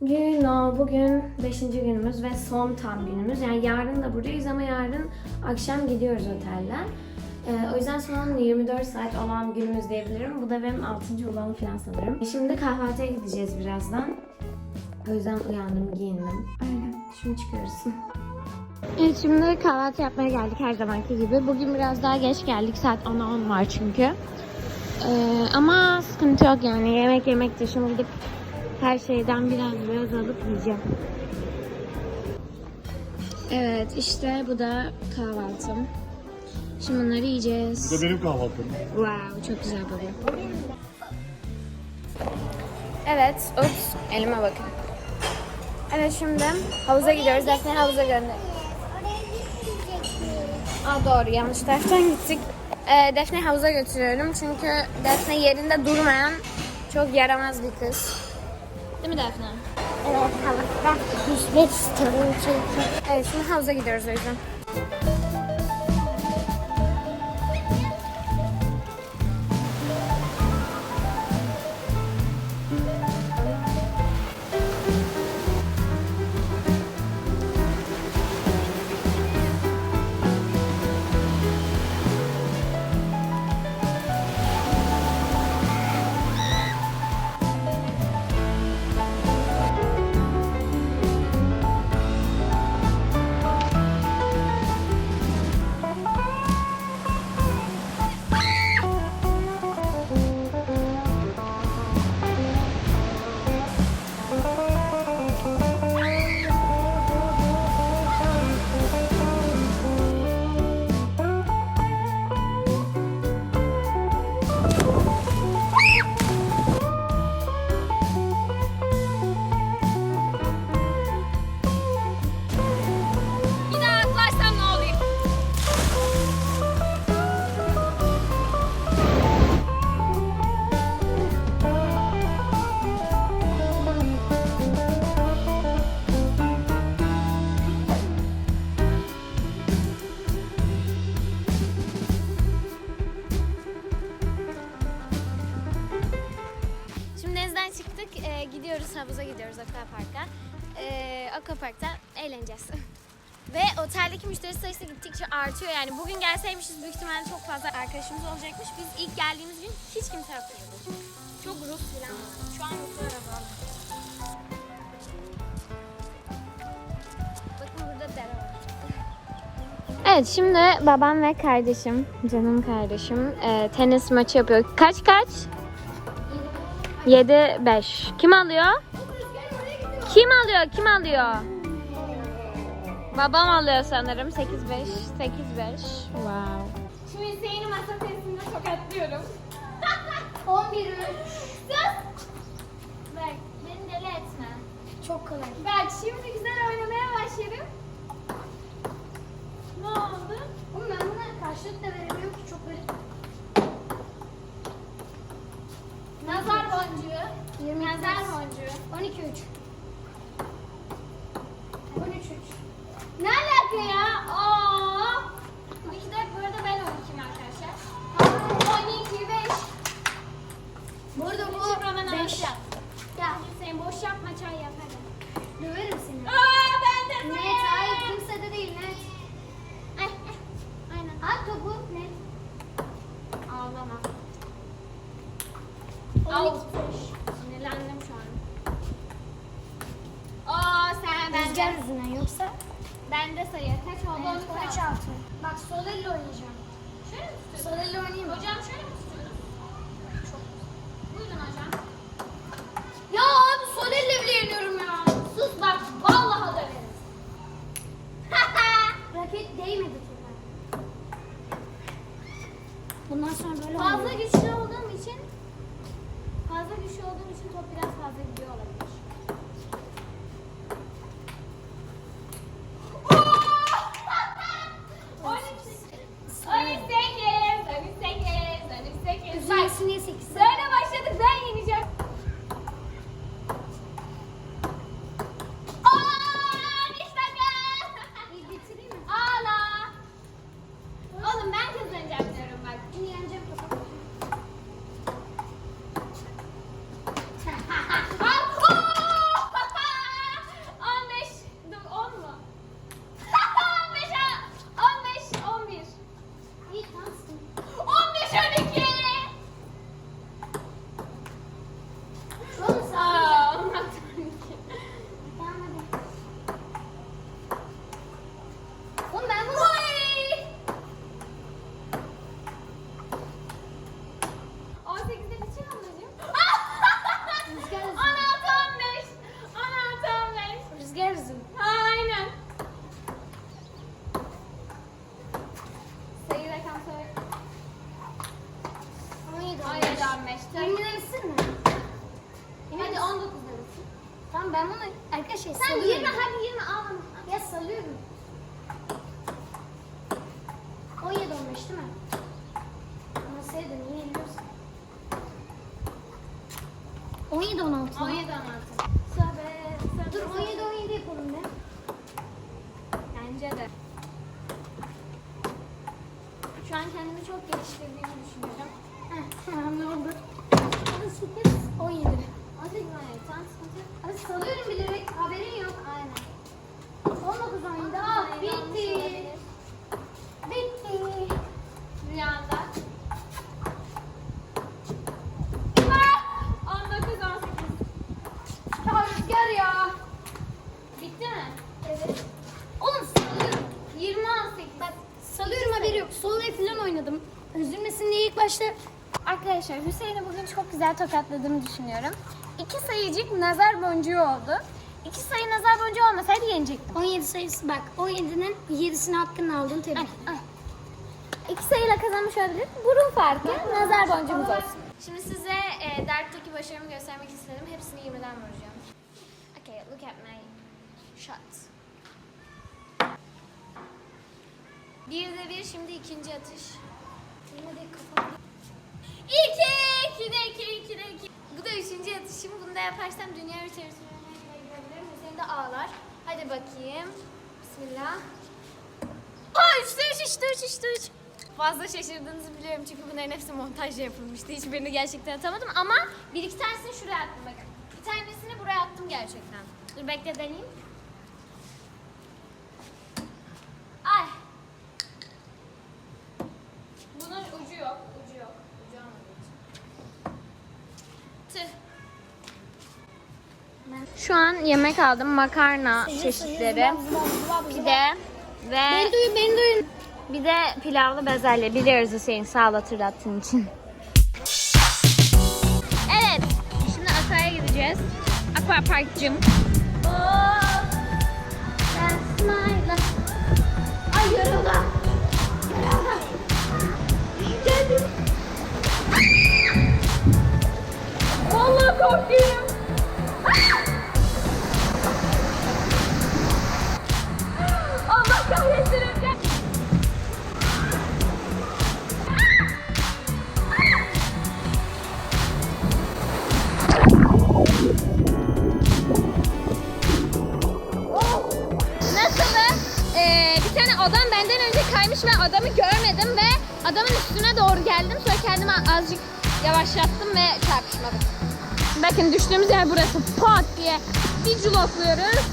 Gün o bugün 5. günümüz ve son tam günümüz. Yani yarın da buradayız ama yarın akşam gidiyoruz otelden. Ee, o yüzden son 24 saat olan günümüz diyebilirim. Bu da benim 6. olan falan sanırım. Şimdi kahvaltıya gideceğiz birazdan. O yüzden uyandım, giyindim. Öyle. Şimdi çıkıyoruz. Evet şimdi kahvaltı yapmaya geldik her zamanki gibi. Bugün biraz daha geç geldik. Saat 10'a 10 var çünkü. Ee, ama sıkıntı yok yani. Yemek yemek de şimdi gidip her şeyden biraz biraz alıp yiyeceğim. Evet işte bu da kahvaltım. Şimdi bunları yiyeceğiz. Bu da benim kahvaltım. Wow çok güzel baba. Evet, ups, elime bakın. Evet şimdi havuza gidiyoruz. Defne havuza gönder. Aa doğru yanlış taraftan gittik. Ee, Defne havuza götürüyorum çünkü Defne yerinde durmayan çok yaramaz bir kız. Değil mi Defne? Evet havuzda yüzmek istiyorum çünkü. Evet şimdi havuza gidiyoruz o yüzden. Gidiyoruz havuza gidiyoruz Aquapark'a. Ee, Aquapark'ta eğleneceğiz. Ve oteldeki müşteri sayısı gittikçe artıyor. Yani bugün gelseymişiz büyük ihtimalle çok fazla arkadaşımız olacakmış. Biz ilk geldiğimiz gün hiç kimse yoktu. Çok Rus falan var. Şu an Ruslar var. Bakın burada dere var. Evet şimdi babam ve kardeşim, canım kardeşim e, tenis maçı yapıyor. Kaç kaç? 7-5. Kim alıyor? Kim alıyor? Kim alıyor? Babam alıyor sanırım. 8-5. 8-5. Wow. Şimdi Hüseyin'i masa testinde tokatlıyorum. 11 3. Sus! Bak beni deli etme. Çok kolay. Bak şimdi güzel oynamaya başladım. Ne oldu? Oğlum ben buna karşılık da veremiyorum ki çok böyle. Nazar boncuğu. 20 Nazar boncuğu. 12 3. 13 3. Ne alaka ya? Aa! İki dakika bu arada ben 12'yim arkadaşlar. Aa, 12 5. Burada bu 5. Ya sen boş yapma çay yap hadi. Döverim seni. Aa ben de Net hayır kimse de değil net. Eh, eh. Aynen. At topu net. Ağlama. 12 Sinirlendim şu an. Oo sen ben Rüzgar yüzünden yoksa ben de sayı. Kaç oldu? evet, Onu 13 say. 6. Bak sol elle oynayacağım. Şöyle mi tutuyoruz? Sol elle oynayayım mı? Hocam şöyle mi tutuyoruz? Çok. Buyurun hocam. So 17 olmuş değil mi? Ama sayıda niye eliyorsun? 17 16. 17 16. Tabii. Dur 17 17 yapalım be. Bence de. Şu an kendimi çok geliştirdiğimi düşünüyorum. Heh, tamam ne oldu? 8 17. Hadi hayır sen sıkıntı. Hadi salıyorum bilerek haberin yok. Aynen. 19 17. Aa. Bitti. Rüyanda. 19 18. Ya rüzgar ya. Bitti mi? Evet. Oğlum salıyorum. 20 18. Bak salıyorum haberi yok. Solo falan oynadım. Başta Arkadaşlar Hüseyin'i bugün çok güzel tokatladığımı düşünüyorum. İki sayıcık nazar boncuğu oldu. İki sayı nazar boncuğu olmasaydı yenecektim. 17 sayısı bak 17'nin 7'sini hakkını aldın tebrik. İki sayıyla kazanmış olabilir. Burun farkı nazar boncuğumuz olsun. Şimdi size e, dertteki başarımı göstermek istedim. Hepsini 20'den vuracağım. Okay, look at my shots. Bir de bir, şimdi ikinci atış. Yine de kafam... İki, iki iki, iki iki. Bu da üçüncü atışım. Bunu da yaparsam dünya içerisine girebilirim. Hüseyin de ağlar. Hadi bakayım. Bismillah. Aa üçte üç, üçte üç, üçte üç. Fazla şaşırdığınızı biliyorum çünkü bunların hepsi montajla yapılmıştı. Hiçbirini gerçekten atamadım ama bir iki tanesini şuraya attım bakın. Bir tanesini buraya attım gerçekten. Dur bekle deneyeyim. Şu an yemek aldım. Makarna çeşitleri, pide ve Beni duyun beni duyun. bir de pilavlı bezelye. Biliyoruz Hüseyin sağ ol hatırlattığın için. Evet. Şimdi Aqua'ya gideceğiz. Aqua Park'cım. Ay yoruldum. Yoruldum. Geldim. Vallahi korkuyorum. Düştüğümüz yer burası. Pat diye bir culokluyoruz.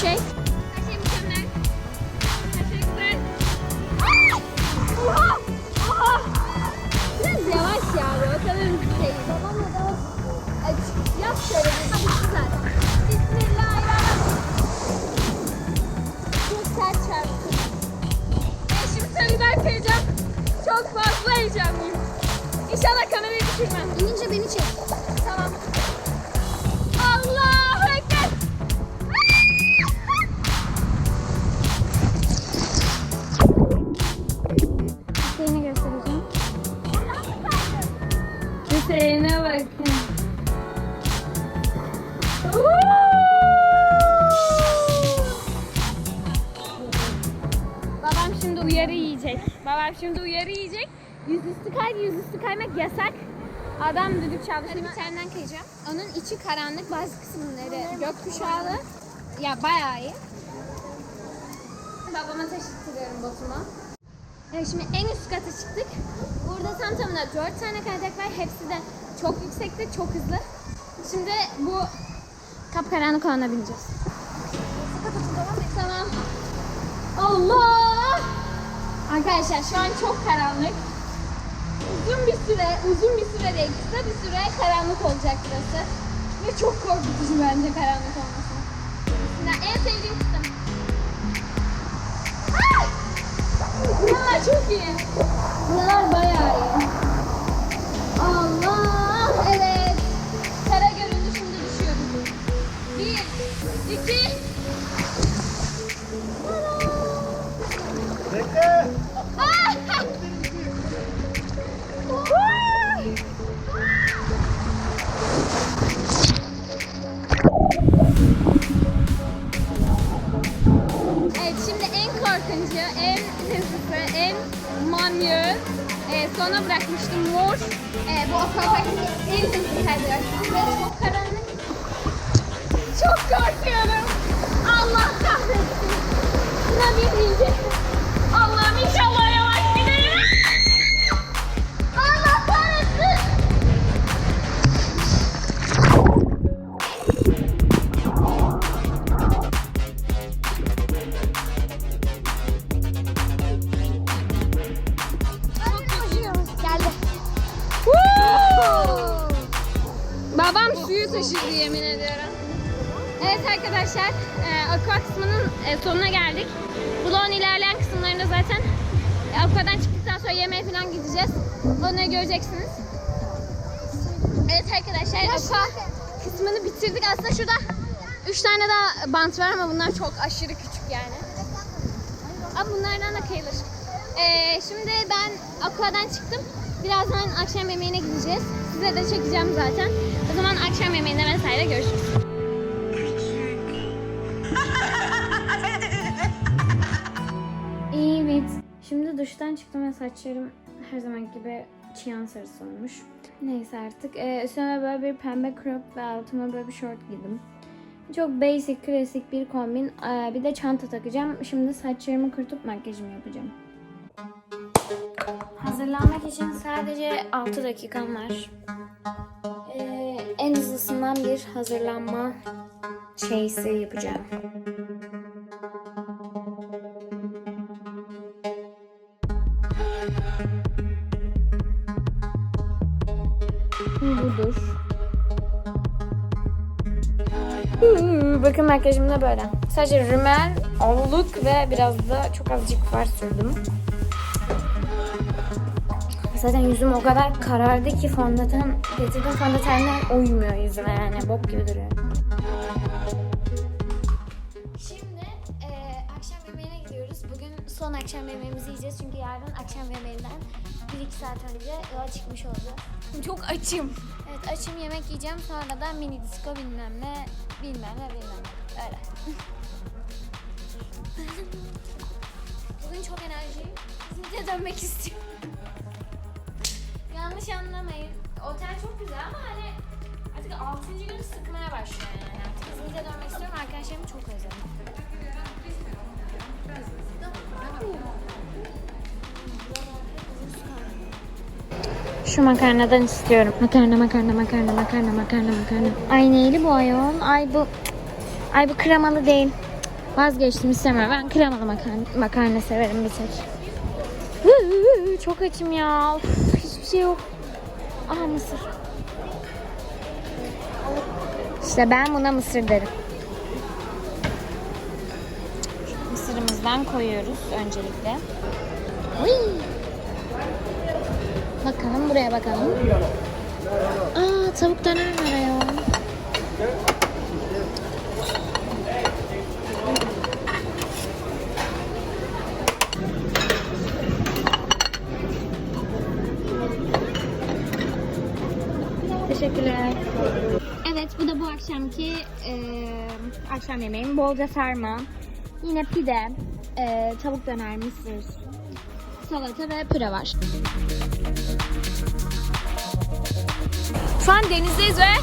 Şey Babam şimdi uyarı yiyecek. Yüzüstü kay, yüzüstü kaymak yasak. Adam düdük çaldı. Şimdi taneden kayacağım. Onun içi karanlık, bazı kısımları gökkuşağlı. Ya bayağı iyi. Babama taşıttırıyorum botumu. Evet şimdi en üst kata çıktık. Burada tam tamına 4 tane kayacak var. Hepsi de çok yüksekte, çok hızlı. Şimdi bu kapkaranlık olana bineceğiz. Tamam. Allah! Arkadaşlar şu an çok karanlık. uzun bir süre, uzun bir süre değil, kısa bir süre karanlık olacak burası. Ve çok korkutucu bence karanlık olması. Yani en sevdiğim kısım. Ah! Buralar çok iyi. Buralar bayağı iyi. Allah! Evet. Kara göründü şimdi düşüyoruz. Bir, iki, Evet arkadaşlar, aqua kısmını bitirdik. Aslında şurada 3 tane daha bant var ama bunlar çok aşırı küçük yani. Ama bunlardan da kayılır. Ee, şimdi ben aquadan çıktım. Birazdan akşam yemeğine gideceğiz. Size de çekeceğim zaten. O zaman akşam yemeğinde vesaire görüşürüz. Evet. Şimdi duştan çıktım ve saçlarım her zaman gibi çiyan sarısı olmuş. Neyse artık. Ee, üstüme böyle bir pembe crop ve altıma böyle bir short giydim. Çok basic, klasik bir kombin. Ee, bir de çanta takacağım. Şimdi saçlarımı kurtup makyajımı yapacağım. Hazırlanmak için sadece 6 dakikam var. Ee, en hızlısından bir hazırlanma şeysi yapacağım. Bakın makyajım da böyle. Sadece rümel, olluk ve biraz da çok azıcık far sürdüm. Zaten yüzüm o kadar karardı ki fondöten getirdim fondötenler uymuyor yüzüme yani bok gibi duruyor. Şimdi akşam yemeğine gidiyoruz. Bugün son akşam yemeğimizi yiyeceğiz çünkü yarın akşam yemeğinden 1-2 saat önce yola çıkmış olacağız. Çok açım. Evet açım yemek yiyeceğim sonra da mini disco bilmem ne bilmem ne bilmem ne. Öyle. Bugün çok enerjiyim. İzmir'e dönmek istiyorum. Yanlış anlamayın. Otel çok güzel ama hani artık 6. gün sıkmaya başlıyor yani. Artık İzmir'e dönmek istiyorum. Arkadaşlarımı çok özledim. Şu makarnadan istiyorum. Makarna, makarna, makarna, makarna, makarna, makarna. Ay neyli bu ayol? Ay bu... Ay bu kremalı değil. Vazgeçtim istemiyorum. Ben kremalı makarna, makarna severim bir tek. Çok açım ya. Of, hiçbir şey yok. Aha mısır. İşte ben buna mısır derim. Mısırımızdan koyuyoruz öncelikle. Uy. Bakalım buraya bakalım. Aa tavuk döner var ya. Teşekkürler. Evet bu da bu akşamki e, akşam yemeğim. Bolca sarma. Yine pide, e, tavuk döner, mısır, salata ve püre var. Şu an denizdeyiz ve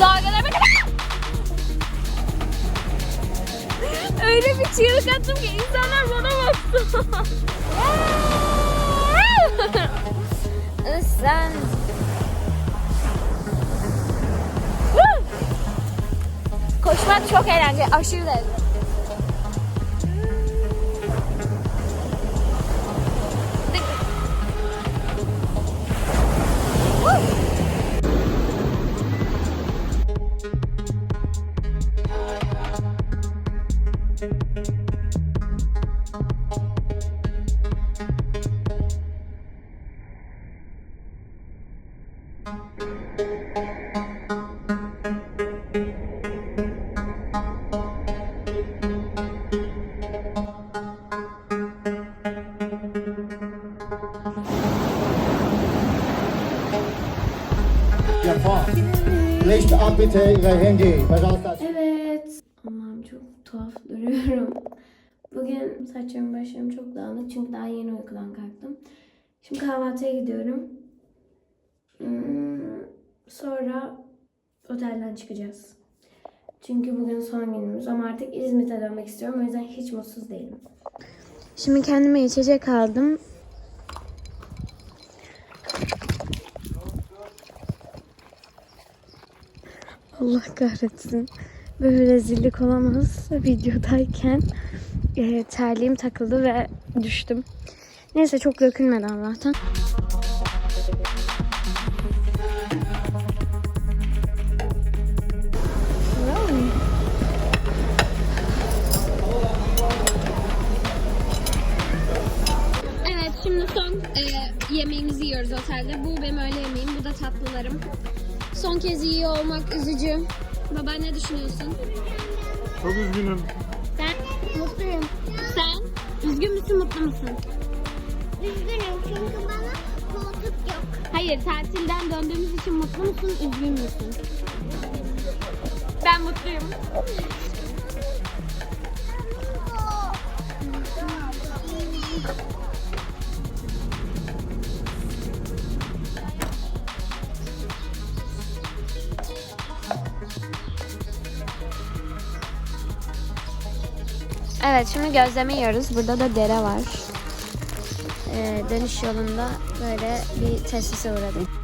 dalgalara bakın. Öyle bir çığlık attım ki insanlar bana baktı. Sen Koşmak çok eğlenceli, aşırı derecede. Ja, Evet. Allah'ım çok tuhaf duruyorum. Bugün saçlarım başlarım çok dağınık çünkü daha yeni uykudan kalktım. Şimdi kahvaltıya gidiyorum. Hmm, sonra otelden çıkacağız. Çünkü bugün son günümüz ama artık İzmit'e dönmek istiyorum. O yüzden hiç mutsuz değilim. Şimdi kendime içecek aldım. Allah kahretsin. Böyle rezillik olamaz. Videodayken e, terliğim takıldı ve düştüm. Neyse çok dökülmedi Allah'tan. Evet şimdi son e, yemeğimizi yiyoruz otelde. Bu benim öğle yemeğim. Bu da tatlılarım. Son kez yiyor olmak üzücü. Baba ne düşünüyorsun? Çok üzgünüm. Sen? Mutluyum. Sen? Üzgün müsün mutlu musun? Üzgünüm çünkü bana koltuk yok. Hayır tatilden döndüğümüz için mutlu musun üzgün müsün? Ben mutluyum. Evet şimdi gözleme yiyoruz. Burada da dere var. Ee, dönüş yolunda böyle bir tesise uğradık.